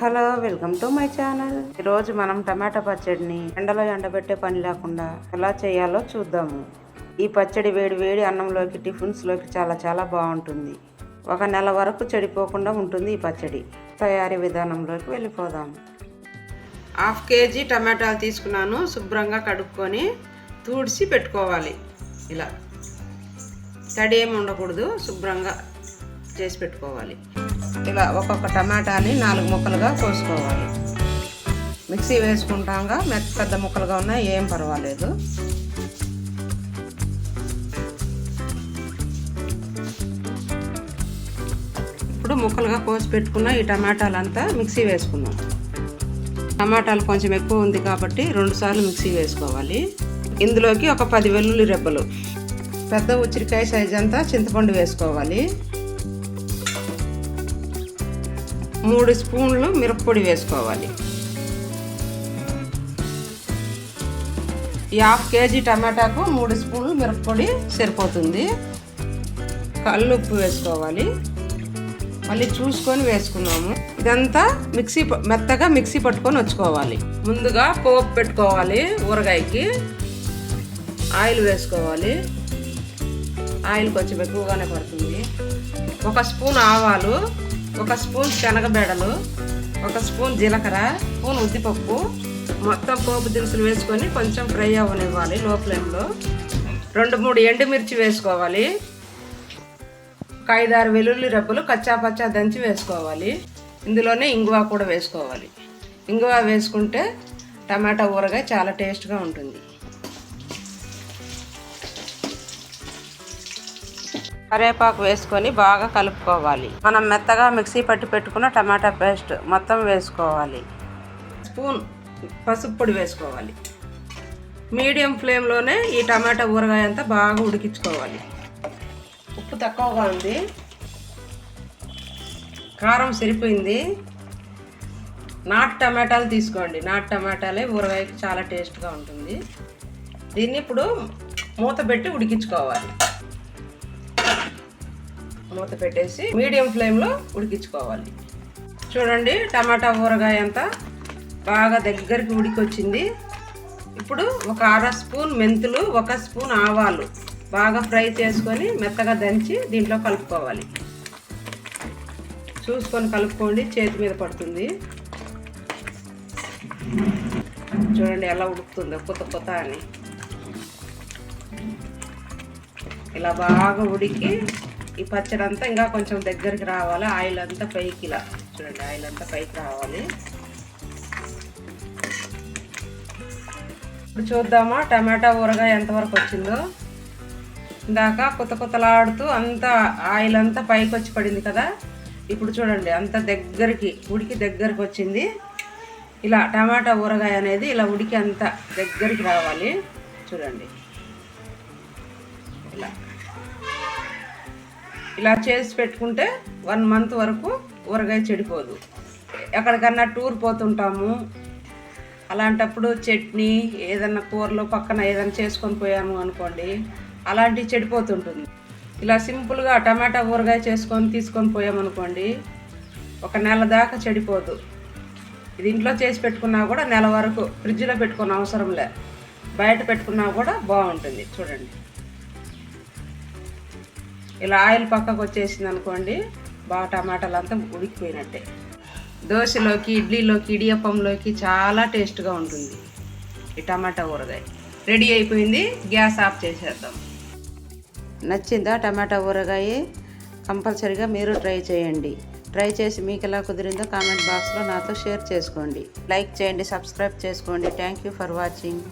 Hello welcome to my channel. ఈరోజు మనం టమాటా పచ్చడిని ఎండలో ఎండబెట్టే పని లేకుండా ఎలా చేయాలో చూద్దాము. ఈ పచ్చడి వేడి వేడి అన్నంలోకి టిఫిన్స్లోకి చాలా చాలా బాగుంటుంది. ఒక నెల వరకు చెడిపోకుండా ఉంటుంది ఈ పచ్చడి. తయారీ విధానంలోకి వెళ్ళిపోదాం. హాఫ్ కేజీ టమాటాలు తీసుకున్నాను. శుభ్రంగా కడుక్కొని తూడిసి పెట్టుకోవాలి. ఇలా తడి ఏమి ఉండకూడదు. శుభ్రంగా చేసి పెట్టుకోవాలి. ఇలా ఒక్కొక్క టమాటాని నాలుగు ముక్కలుగా కోసుకోవాలి. మిక్సీ వేసుకుంటాగా మెత్త పెద్ద ముక్కలుగా ఉన్నా ఏం పర్వాలేదు. ఇప్పుడు ముక్కలుగా కోసి పెట్టుకున్న ఈ టమాటాలంతా మిక్సీ వేసుకుందాం. టమాటాలు కొంచెం ఎక్కువ ఉంది కాబట్టి రెండుసార్లు మిక్సీ వేసుకోవాలి. ఇందులోకి ఒక పది వెల్లుల్లి రెబ్బలు పెద్ద ఉచ్చిరికాయ సైజ్ అంతా చింతపండు వేసుకోవాలి. మూడు స్పూన్లు మిరప్పొడి వేసుకోవాలి. ఈ హాఫ్ కేజీ టమాటాకు మూడు స్పూన్లు మిరప్పొడి సరిపోతుంది. కల్లుప్పు వేసుకోవాలి. మళ్ళీ చూసుకొని వేసుకున్నాము. ఇదంతా మిక్సీ ప- మెత్తగా మిక్సీ పట్టుకొని వచ్చుకోవాలి. ముందుగా పోపు పెట్టుకోవాలి ఊరగాయకి. ఆయిల్ వేసుకోవాలి. ఆయిల్ కొంచెం ఎక్కువగానే పడుతుంది. ఒక స్పూన్ ఆవాలు. ఒక స్పూన్ శనగబెడలు ఒక స్పూన్ జీలకర్ర స్పూన్ ఉద్దిపప్పు. మొత్తం పోపు దినుసులు వేసుకొని కొంచెం ఫ్రై అవ్వనివ్వాలి లో ఫ్లేమ్లో. రెండు మూడు ఎండుమిర్చి వేసుకోవాలి. ఒక ఐదారు వెల్లుల్లి రెబ్బలు కచ్చా పచ్చా దంచి వేసుకోవాలి. ఇందులోనే ఇంగువ కూడా వేసుకోవాలి. ఇంగువ వేసుకుంటే టమాటా ఊరగాయ చాలా టేస్ట్గా ఉంటుంది. కరివేపాకు వేసుకొని బాగా కలుపుకోవాలి. మనం మెత్తగా మిక్సీ పట్టి పెట్టుకున్న టమాటా పేస్ట్ మొత్తం వేసుకోవాలి. స్పూన్ పసుపు పొడి వేసుకోవాలి. మీడియం ఫ్లేమ్లోనే ఈ టమాటా ఊరగాయ అంతా బాగా ఉడికించుకోవాలి. ఉప్పు తక్కువగా ఉంది. కారం సరిపోయింది. నాటు టమాటాలు తీసుకోండి. నాటు టమాటాలే ఊరగాయకి చాలా టేస్ట్గా ఉంటుంది. దీన్ని ఇప్పుడు మూత పెట్టి ఉడికించుకోవాలి. మూత పెట్టేసి మీడియం ఫ్లేమ్లో ఉడికించుకోవాలి. చూడండి టమాటా ఊరగాయ అంతా బాగా దగ్గరికి ఉడికొచ్చింది. ఇప్పుడు ఒక అర స్పూన్ మెంతులు ఒక స్పూన్ ఆవాలు బాగా ఫ్రై చేసుకొని మెత్తగా దంచి దీంట్లో కలుపుకోవాలి. చూసుకొని కలుపుకోండి చేతి మీద పడుతుంది. చూడండి ఎలా ఉడుకుతుందో కొత్త కొత్త అని. ఇలా బాగా ఉడికి ఈ పచ్చడి అంతా ఇంకా కొంచెం దగ్గరికి రావాలి. ఆయిల్ అంతా పైకి ఇలా చూడండి ఆయిల్ అంతా పైకి రావాలి. ఇప్పుడు చూద్దామా టమాటా ఊరగాయ ఎంతవరకు వచ్చిందో. ఇందాక కొత్త కొత్తలాడుతూ అంతా ఆయిల్ అంతా పైకి వచ్చి పడింది కదా. ఇప్పుడు చూడండి అంత దగ్గరికి ఉడికి దగ్గరికి వచ్చింది. ఇలా టమాటా ఊరగాయ అనేది ఇలా ఉడికి అంత దగ్గరికి రావాలి. చూడండి. ఇలా. ఇలా చేసి పెట్టుకుంటే వన్ మంత్ వరకు ఊరగాయ చెడిపోదు. ఎక్కడికన్నా టూర్ పోతుంటాము. అలాంటప్పుడు చట్నీ ఏదన్నా కూరలో పక్కన ఏదైనా చేసుకొని పోయాము అనుకోండి అలాంటివి చెడిపోతుంటుంది. ఇలా సింపుల్గా టమాటా ఊరగాయ చేసుకొని తీసుకొని పోయామనుకోండి ఒక నెల దాకా చెడిపోదు. ఇది ఇంట్లో చేసి పెట్టుకున్నా కూడా నెల వరకు ఫ్రిడ్జ్లో పెట్టుకున్న అవసరం లే. బయట పెట్టుకున్నా కూడా బాగుంటుంది. చూడండి. ఇలా ఆయిల్ పక్కకు వచ్చేసింది అనుకోండి బాగా టమాటాలు అంతా ఉడికిపోయినట్టే. దోశలోకి ఇడ్లీలోకి ఇడియప్పంలోకి చాలా టేస్ట్గా ఉంటుంది ఈ టమాటా ఊరగాయ. రెడీ అయిపోయింది గ్యాస్ ఆఫ్ చేసేద్దాం. నచ్చిందా టమాటా ఊరగాయ? కంపల్సరీగా మీరు ట్రై చేయండి. ట్రై చేసి మీకు ఎలా కుదిరిందో కామెంట్ బాక్స్లో నాతో షేర్ చేసుకోండి. లైక్ చేయండి సబ్స్క్రైబ్ చేసుకోండి. Thank you for watching.